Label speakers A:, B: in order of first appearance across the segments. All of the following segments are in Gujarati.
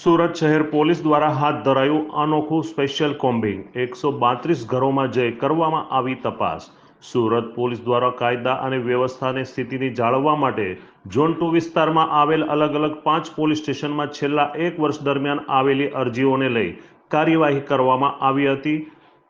A: સુરત શહેર પોલીસ દ્વારા હાથ ધરાયું અનોખું સ્પેશિયલ કોમ્બિંગ. એકસો પાંત્રીસ ઘરોમાં જઈ કરવામાં આવી તપાસ. સુરત પોલીસ દ્વારા કાયદા અને વ્યવસ્થાની સ્થિતિની જાળવવા માટે ઝોન ટુ વિસ્તારમાં આવેલ અલગ અલગ પાંચ પોલીસ સ્ટેશનમાં છેલ્લા એક વર્ષ દરમિયાન આવેલી અરજીઓને લઈ કાર્યવાહી કરવામાં આવી હતી.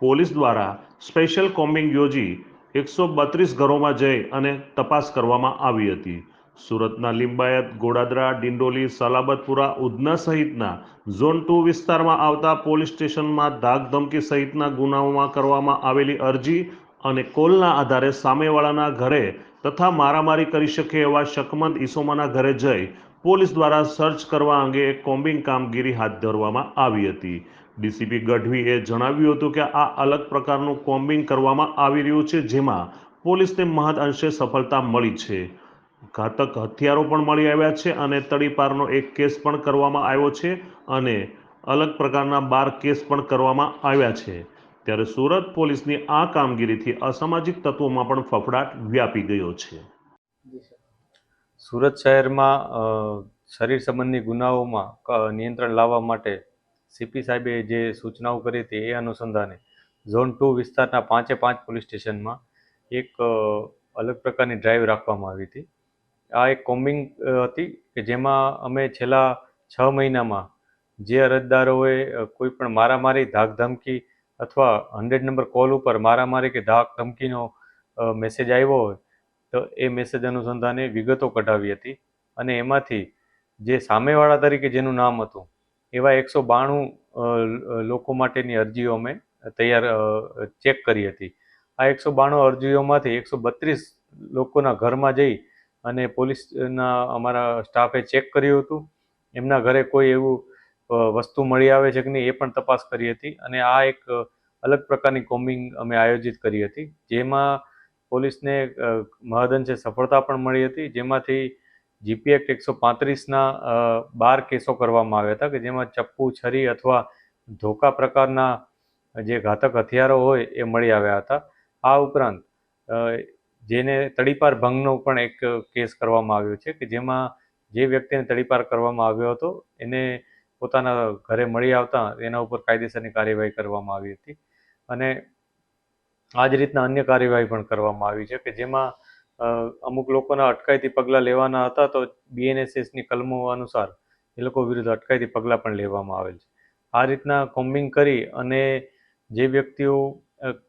A: પોલીસ દ્વારા સ્પેશિયલ કોમ્બિંગ યોજી એકસો બત્રીસ ઘરોમાં જઈ અને તપાસ કરવામાં આવી હતી. સુરતના લિંબાયત, ગોડાદરા, ડિંડોલી, સલાબતપુરા, ઉધના સહિતના ઝોન ટુ વિસ્તારમાં આવતા પોલીસ સ્ટેશનમાં ધાકધમકી સહિતના ગુનાઓમાં કરવામાં આવેલી અરજી અને કોલના આધારે સામેવાળાના ઘરે તથા મારામારી કરી શકે એવા શકમંદ ઈસોમાના ઘરે જઈ પોલીસ દ્વારા સર્ચ કરવા અંગે એક કોમ્બિંગ કામગીરી હાથ ધરવામાં આવી હતી. ડીસીપી ગઢવીએ જણાવ્યું હતું કે આ અલગ પ્રકારનું કોમ્બિંગ કરવામાં આવી રહ્યું છે જેમાં પોલીસને મહદ અંશે સફળતા મળી છે. ઘાતક હથિયારો પણ મળી આવ્યા છે અને તડીપારનો એક કેસ પણ કરવામાં આવ્યો છે અને અલગ પ્રકારના બાર કેસ પણ કરવામાં આવ્યા છે. ત્યારે સુરત પોલીસની આ કામગીરીથી અસામાજિક તત્વોમાં પણ ફફડાટ વ્યાપી ગયો છે.
B: સુરત શહેરમાં શરીર સંબંધી ગુનાઓમાં નિયંત્રણ લાવવા માટે સીપી સાહેબે જે સૂચનાઓ કરી હતી એ અનુસંધાને ઝોન ટુ વિસ્તારના પાંચે પાંચ પોલીસ સ્ટેશનમાં એક અલગ પ્રકારની ડ્રાઈવ રાખવામાં આવી હતી. આ એક કોમ્બિંગ હતી કે જેમાં અમે છેલ્લા છ મહિનામાં જે અરજદારોએ કોઈ પણ મારામારી, ધાકધમકી અથવા હંડ્રેડ નંબર કોલ ઉપર મારામારી કે ધાક ધમકીનો મેસેજ આવ્યો હોય, તો એ મેસેજ અનુસંધાને વિગતો કઢાવી હતી અને એમાંથી જે સામેવાળા તરીકે જેનું નામ હતું, એવા એકસો બાણું લોકો માટેની અરજીઓ અમે તૈયાર ચેક કરી હતી. આ એકસો બાણું અરજીઓમાંથી એકસો બત્રીસ લોકોના ઘરમાં જઈ અને પોલીસના અમારા સ્ટાફે ચેક કર્યું હતું. એમના ઘરે કોઈ એવું વસ્તુ મળી આવે છે કે નહીં એ પણ તપાસ કરી હતી. અને આ એક અલગ પ્રકારની કોમ્બિંગ અમે આયોજિત કરી હતી. જેમાં પોલીસને મહદઅંશે સફળતા પણ મળી હતી. જેમાંથી જીપી એક્ટ એકસો પાંત્રીસના બાર કેસો કરવામાં આવ્યા હતા કે જેમાં ચપ્પુ, છરી અથવા ધોકા પ્રકારના જે ઘાતક હથિયારો હોય એ મળી આવ્યા હતા. આ ઉપરાંત જેને તડીપાર ભંગનો પણ એક કેસ કરવામાં આવ્યો છે કે જેમાં જે વ્યક્તિને તડીપાર કરવામાં આવ્યો હતો, એને પોતાના ઘરે મળી આવતા એના ઉપર કાયદેસરની કાર્યવાહી કરવામાં આવી હતી. અને આ જ રીતના અન્ય કાર્યવાહી પણ કરવામાં આવી છે કે જેમાં અમુક લોકોના અટકાયતી પગલાં લેવાના હતા તો બીએનએસએસની કલમો અનુસાર એ લોકો વિરુદ્ધ અટકાયતી પગલાં પણ લેવામાં આવેલ છે. આ રીતના કોમ્બિંગ કરી અને જે વ્યક્તિઓ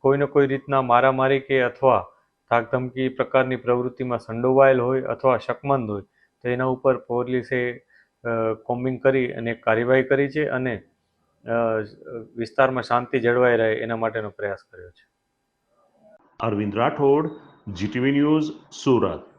B: કોઈને કોઈ રીતના મારામારી કે અથવા ધાકધમકી પ્રકારની પ્રવૃત્તિમાં સંડોવાયેલ હોય અથવા શકમંદ હોય, તો એના ઉપર પોલીસે કોમ્બિંગ કરી અને કાર્યવાહી કરી છે અને વિસ્તારમાં શાંતિ જળવાઈ રહે એના માટેનો પ્રયાસ કર્યો છે.
A: Arvind Rathod, GTV news Surat.